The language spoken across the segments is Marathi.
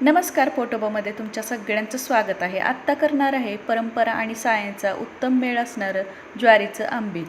नमस्कार पोटोबामध्ये तुमच्या सगळ्यांचं स्वागत आहे. आत्ता करणार आहे परंपरा आणि सायांचा उत्तम मेळ असणारं ज्वारीचं आंबील.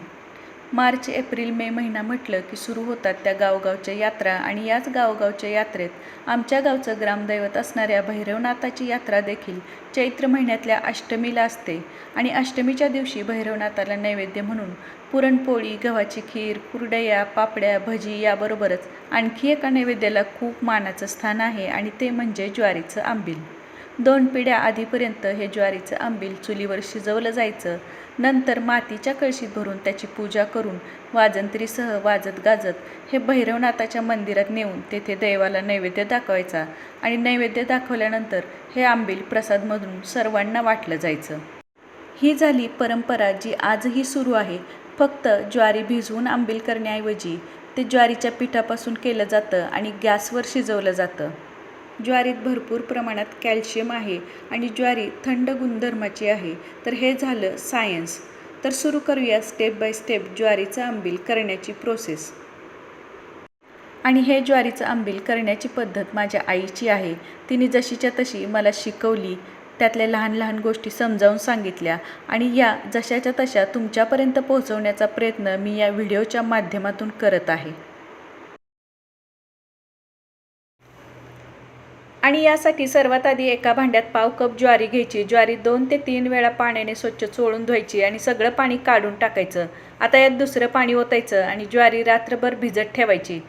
मार्च एप्रिल मे महिना म्हटलं की सुरू होतात त्या गावगावच्या यात्रा आणि याच गावगावच्या यात्रेत आमच्या गावचं ग्रामदैवत असणाऱ्या भैरवनाथाची यात्रा देखील चैत्र महिन्यातल्या अष्टमीला असते आणि अष्टमीच्या दिवशी भैरवनाथाला नैवेद्य म्हणून पुरणपोळी गव्हाची खीर कुरडया पापड्या भजी याबरोबरच आणखी एका नैवेद्याला खूप मानाचं स्थान आहे आणि ते म्हणजे ज्वारीचं आंबील. दोन पिढ्या आधीपर्यंत हे ज्वारीचं आंबील चुलीवर शिजवलं जायचं. नंतर मातीच्या कळशीत भरून त्याची पूजा करून वाजंत्रीसह वाजत गाजत हे भैरवनाथाच्या मंदिरात नेऊन तेथे दैवाला नैवेद्य दाखवायचा आणि नैवेद्य दाखवल्यानंतर हे आंबील प्रसादमधून सर्वांना वाटलं जायचं. ही झाली परंपरा जी आजही सुरू आहे. फक्त ज्वारी भिजवून आंबील करण्याऐवजी ते ज्वारीच्या पिठापासून केलं जातं आणि गॅसवर शिजवलं जातं. ज्वारीत भरपूर प्रमाणात कॅल्शियम आहे आणि ज्वारी थंड गुणधर्माची आहे. तर हे झालं सायन्स. तर सुरू करूया स्टेप बाय स्टेप ज्वारीचं आंबील करण्याची प्रोसेस. आणि हे ज्वारीचं आंबील करण्याची पद्धत माझ्या आईची आहे. तिने जशीच्या तशी मला शिकवली त्यातल्या लहान लहान गोष्टी समजावून सांगितल्या आणि या जशाच्या तशा तुमच्यापर्यंत पोहोचवण्याचा प्रयत्न मी या व्हिडिओच्या माध्यमातून करत आहे. आणि यासाठी सर्वात आधी एका भांड्यात पाव कप ज्वारी घ्यायची. ज्वारी दोन ते तीन वेळा पाण्याने स्वच्छ चोळून धुवायची आणि सगळं पाणी काढून टाकायचं. आता यात दुसरं पाणी ओतायचं आणि ज्वारी रात्रभर भिजत ठेवायची.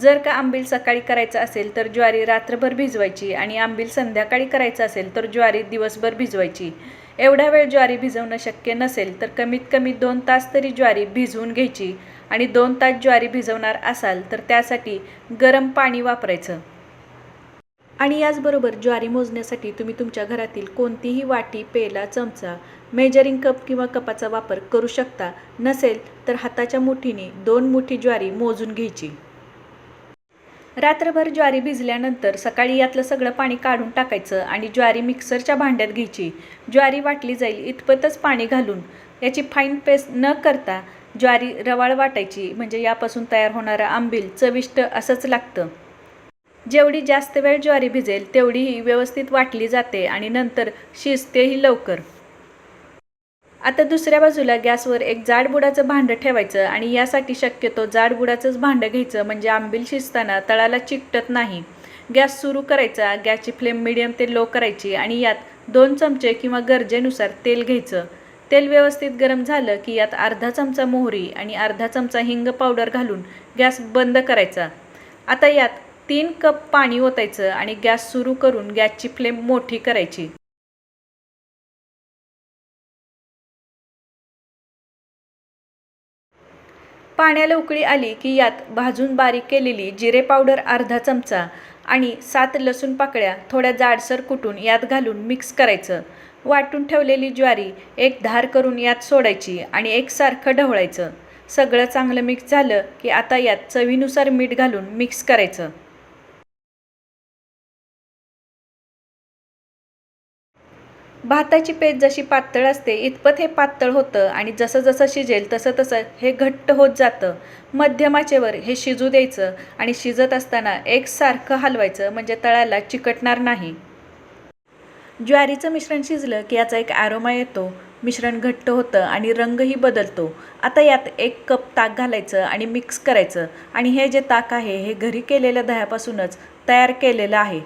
जर का आंबील सकाळी करायचं असेल तर ज्वारी रात्रभर भिजवायची आणि आंबील संध्याकाळी करायचं असेल तर ज्वारी दिवसभर भिजवायची. एवढा वेळ ज्वारी भिजवणं शक्य नसेल तर कमीत कमी दोन तास तरी ज्वारी भिजवून घ्यायची आणि दोन तास ज्वारी भिजवणार असाल तर त्यासाठी गरम पाणी वापरायचं. आणि याचबरोबर ज्वारी मोजण्यासाठी तुम्ही तुमच्या घरातील कोणतीही वाटी पेला चमचा मेजरिंग कप किंवा कपाचा वापर करू शकता. नसेल तर हाताच्या मुठीने दोन मुठी ज्वारी मोजून घ्यायची. रात्रभर ज्वारी भिजल्यानंतर सकाळी यातलं सगळं पाणी काढून टाकायचं आणि ज्वारी मिक्सरच्या भांड्यात घ्यायची. ज्वारी वाटली जाईल इतपतच पाणी घालून. याची फाईन पेस्ट न करता ज्वारी रवाळ वाटायची. म्हणजे यापासून तयार होणारं आंबील चविष्ट असंच लागतं. जेवढी जास्त वेळ ज्वारी भिजेल तेवढी ही व्यवस्थित वाटली जाते आणि नंतर शिजतेही लवकर. आता दुसऱ्या बाजूला गॅसवर एक जाड बुडाचं भांडं ठेवायचं आणि यासाठी शक्यतो जाड बुडाचंच भांडं घ्यायचं म्हणजे आंबील शिजताना तळाला चिकटत नाही. गॅस सुरू करायचा गॅसची फ्लेम मिडियम ते लो करायची आणि यात दोन चमचे किंवा गरजेनुसार तेल घ्यायचं. तेल व्यवस्थित गरम झालं की यात अर्धा चमचा मोहरी आणि अर्धा चमचा हिंग पावडर घालून गॅस बंद करायचा. आता यात तीन कप पाणी ओतायचं आणि गॅस सुरू करून गॅसची फ्लेम मोठी करायची. पाण्याला उकळी आली की यात भाजून बारीक केलेली जिरे पावडर अर्धा चमचा आणि सात लसूण पाकळ्या थोड्या जाडसर कुटून यात घालून मिक्स करायचं. वाटून ठेवलेली ज्वारी एक धार करून यात सोडायची आणि एकसारखं ढवळायचं. सगळं चांगलं मिक्स झालं की आता यात चवीनुसार मीठ घालून मिक्स करायचं. भाताची पेज जशी पातळ असते इतपत हे पातळ होतं आणि जसं जसं शिजेल तसं तसं हे घट्ट होत जातं. मध्यमाचेवर हे शिजू द्यायचं आणि शिजत असताना एकसारखं हलवायचं म्हणजे तळाला चिकटणार नाही. ज्वारीचं मिश्रण शिजलं की याचा एक ॲरोमा येतो. मिश्रण घट्ट होतं आणि रंगही बदलतो. आता यात एक कप ताक घालायचं आणि मिक्स करायचं. आणि हे जे ताक आहे हे घरी केलेल्या दह्यापासूनच तयार केलेलं आहे.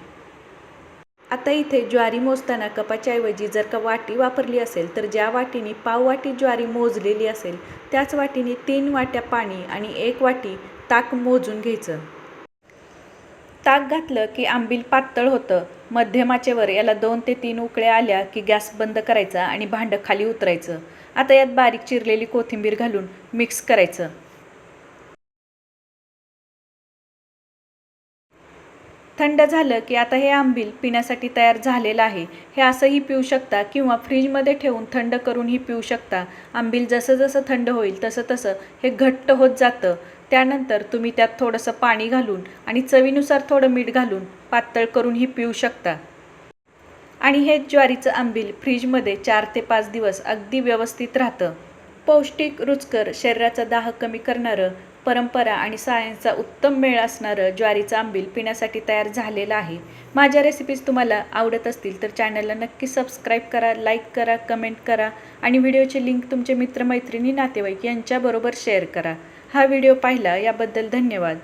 आता इथे ज्वारी मोजताना कपाच्याऐवजी जर का वाटी वापरली असेल तर ज्या वाटीने पाव वाटी ज्वारी मोजलेली असेल त्याच वाटीने तीन वाट्या पाणी आणि एक वाटी ताक मोजून घ्यायचं. ताक घातलं की आंबील पातळ होतं. मध्यमाचेवर याला दोन ते तीन उकळ्या आल्या की गॅस बंद करायचा आणि भांडं खाली उतरायचं. आता यात बारीक चिरलेली कोथिंबीर घालून मिक्स करायचं. थंड झालं की आता हे आंबील पिण्यासाठी तयार झालेलं आहे. हे असंही पिऊ शकता किंवा फ्रीजमध्ये ठेवून थंड करूनही पिऊ शकता. आंबील जसं जसं थंड होईल तसं तसं हे घट्ट होत जातं. त्यानंतर तुम्ही त्यात थोडंसं पाणी घालून आणि चवीनुसार थोडं मीठ घालून पातळ करूनही पिऊ शकता. आणि हे ज्वारीचं आंबील फ्रीजमध्ये चार ते पाच दिवस अगदी व्यवस्थित राहतं. पौष्टिक रुचकर शरीराचा दाह कमी करणारं परंपरा आणि सायन्सचा उत्तम मेळ असणारं ज्वारीचं आंबील पिण्यासाठी तयार झालेलं आहे. माझ्या रेसिपीज तुम्हाला आवडत असतील तर चॅनलला नक्की सबस्क्राईब करा लाईक करा कमेंट करा आणि व्हिडिओची लिंक तुमचे मित्रमैत्रिणी नातेवाईक यांच्याबरोबर शेअर करा. हा व्हिडिओ पाहिला याबद्दल धन्यवाद.